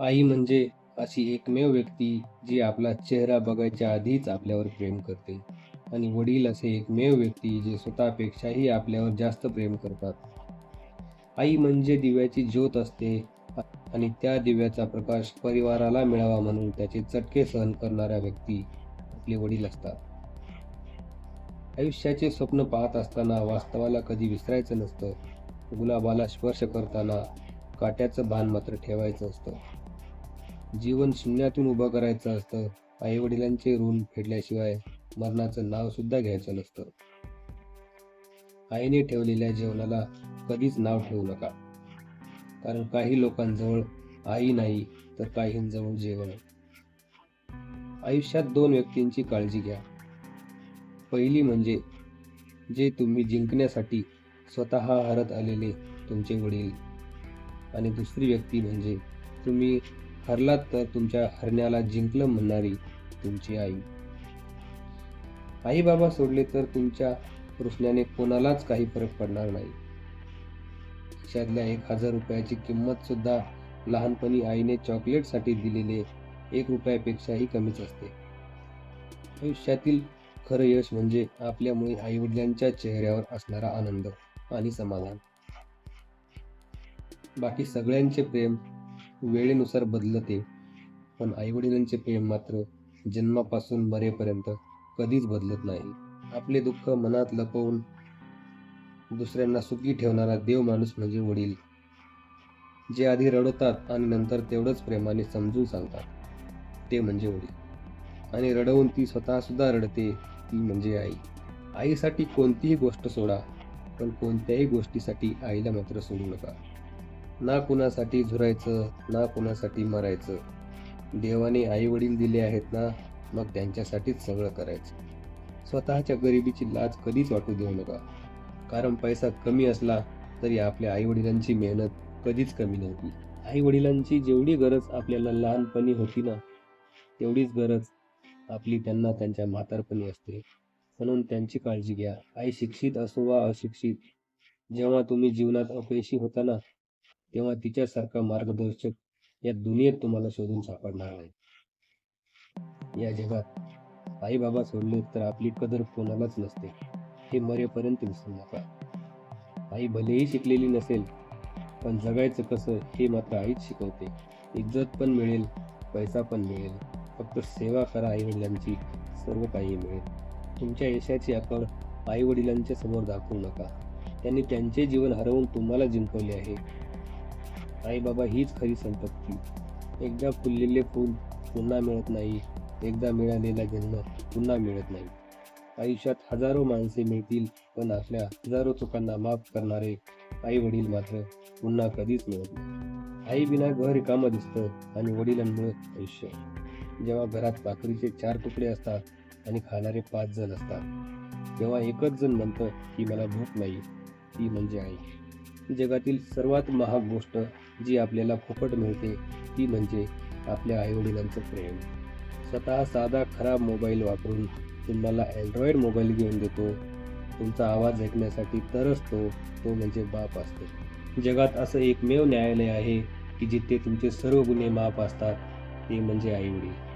आई म्हणजे अशी एकमेव व्यक्ती जी आपला चेहरा बघायच्या आधीच आपल्यावर प्रेम करते. आणि वडील असे एकमेव व्यक्ती जे स्वतःपेक्षाही आपल्यावर जास्त प्रेम करतात. आई म्हणजे दिव्याची ज्योत असते आणि त्या दिव्याचा प्रकाश परिवाराला मिळावा म्हणून त्याचे चटके सहन करणाऱ्या व्यक्ती आपले वडील असतात. आयुष्याचे स्वप्न पाहत असताना वास्तवाला कधी विसरायचं नसतं. गुलाबाला स्पर्श करताना काट्याचं भान मात्र ठेवायचं असतं. जीवन शून्यातून उभं करायचं असतं. आईवडिलांचे ऋण फेडल्याशिवाय मरणाचं नाव सुद्धा घ्यायचं नसतं. आईने ठेवलेल्या जेवणाला कधीच नाव ठेवू नका. कारण काही लोकांजवळ आई नाही तर काहींजवळ जेवण. आयुष्यात दोन व्यक्तींची काळजी घ्या. पहिली म्हणजे जे तुम्ही जिंकण्यासाठी स्वतः हरत आलेले तुमचे वडील. आणि दुसरी व्यक्ती म्हणजे तुम्ही हरलात तर तुमच्या हरण्याला जिंकलं म्हणणारी तुमची आई. आई बाबा सोडले तर तुमच्या रुसण्याने कोणालाच काही फरक पडणार नाही. खिशातल्या एक हजार रुपयाची किंमत सुद्धा लहानपणी आईने चॉकलेटसाठी दिलेले एक रुपयापेक्षाही कमीच असते. आयुष्यातील खरं यश म्हणजे आपल्यामुळे आईवडिलांच्या चेहऱ्यावर असणारा आनंद आणि समाधान. बाकी सगळ्यांचे प्रेम वेळेनुसार बदलते. पण आईवडिलांचे प्रेम मात्र जन्मापासून मरेपर्यंत कधीच बदलत नाही. आपले दुःख मनात लपवून दुसऱ्यांना सुखी ठेवणारा देव माणूस म्हणजे वडील. जे आधी रडवतात आणि नंतर तेवढंच प्रेमाने समजून सांगतात ते म्हणजे वडील. आणि रडवून ती स्वतः सुद्धा रडते ती म्हणजे आई. आईसाठी कोणतीही गोष्ट सोडा पण कोणत्याही गोष्टीसाठी आईला मात्र सोडू नका. ना कुणासाठी झुरायचं ना कुणासाठी मरायचं. देवाने आई वडील दिले आहेत ना मग त्यांच्यासाठीच सगळं करायचं. स्वतःच्या गरिबीची लाज कधीच वाटू देऊ नका. कारण पैसा कमी असला तरी आपल्या आईवडिलांची मेहनत कधीच कमी नव्हती. आईवडिलांची जेवढी गरज आपल्याला लहानपणी होती ना तेवढीच गरज आपली त्यांना त्यांच्या म्हातारपणी असते. म्हणून त्यांची काळजी घ्या. आई शिक्षित असो वा अशिक्षित जेव्हा तुम्ही जीवनात अपयशी होता ना तेव्हा तिच्यासारखा मार्गदर्शक या दुनियेत तुम्हाला शोधून सापडणार नाही. या जगात आई बाबा सोडले तर आपली कदर कोणालाच नसते. हे मरेपर्यंत विसरू नका. आई भलेही शिकलेली नसेल पण जगायचं कसं हे मात्र आईच शिकवते. इज्जत पण मिळेल पैसा पण मिळेल. फक्त सेवा करा आईवडिलांची सर्व काही मिळेल. तुमच्या यशाची आकड आईवडिलांच्या समोर दाखवू नका. त्यांनी त्यांचे जीवन हरवून तुम्हाला जिंकवले आहे. आई बाबा हीच खरी संपत्ती. एकदा फुललेले फूल पुन्हा मिळत नाही एकदा मिळालेला जन्म पुन्हा मिळत नाही. आयुष्यात हजारो माणसे मिळतील पण आपल्या हजारो चुकांना माफ करणारे आई वडील मात्र पुन्हा कधीच मिळत नाही. आई बिना घर रिकामं दिसतं आणि वडिलांमुळे आयुष्य. जेव्हा घरात भाकरीचे चार तुकडे असतात आणि खाणारे पाच जण असतात तेव्हा एकच जण म्हणतं की मला भूक नाही ती म्हणजे आई. जगातील सर्वात महाग गोष्ट जी आपल्याला फुकट मिळते ती म्हणजे आपल्या आईवडिलांचं प्रेम. स्वतः साधा खराब मोबाईल वापरून तुम्हाला अँड्रॉइड मोबाईल घेऊन देतो. तुमचा आवाज ऐकण्यासाठी तरच तो तो म्हणजे बाप असतो. जगात असं एकमेव न्यायालय आहे की जिथे तुमचे सर्व गुन्हे माफ असतात ते म्हणजे आईवडील.